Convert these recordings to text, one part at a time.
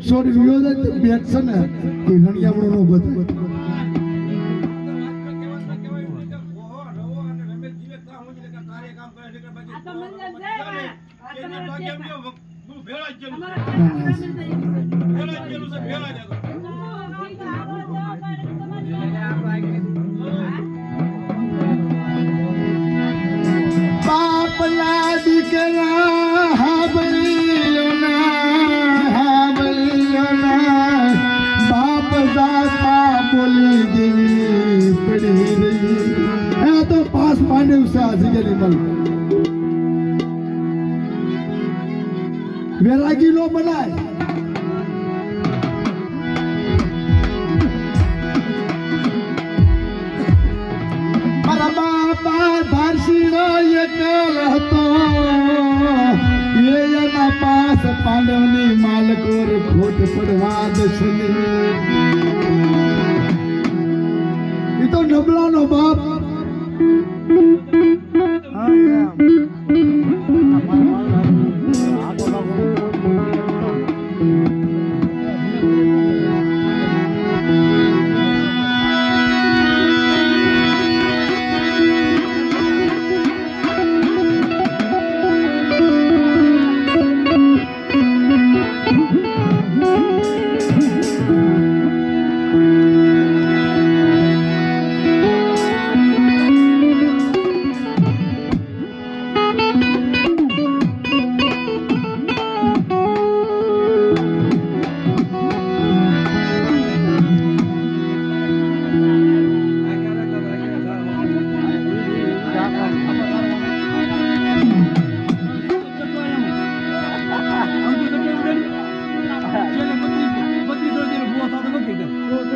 છોડી રહ્યો છે બેટ છે ને એ રણિયામણો નો બધું ભેળા જ ભેળા જ એમાં. આ વેરાગી નો બનાય મારા બાપા ધારસીનો એકલ હતો એ એના પાસ પાંડવની માલકોર ખોટ પડવા દશની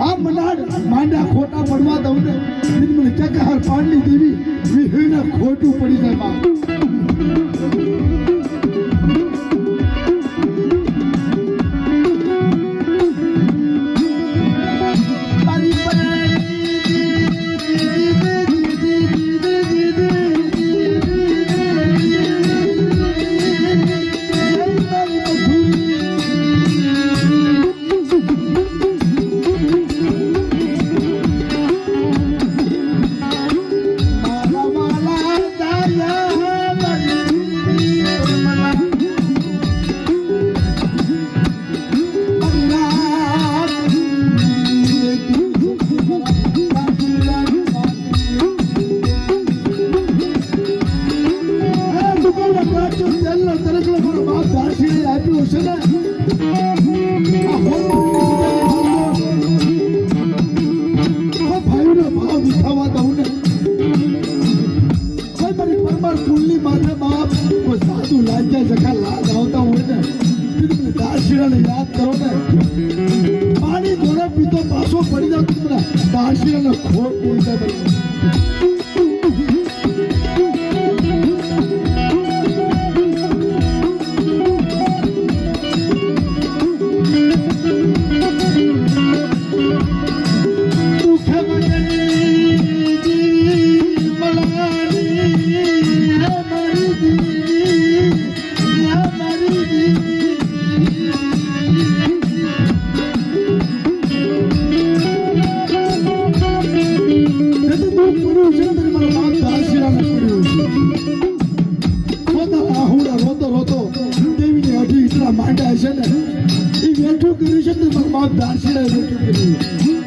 આ મનાડ માંડા ખોટા પડવા દઉં ને મને ચકહાર પાડલી દેવી ખોટું પડી જાય પાણી જોડે પીતો પાછો પડી જાવ તમને દાશીરાને ખોટ પૂરી અઢી ઈટલા માંડ્યા છે ને એ વેઠું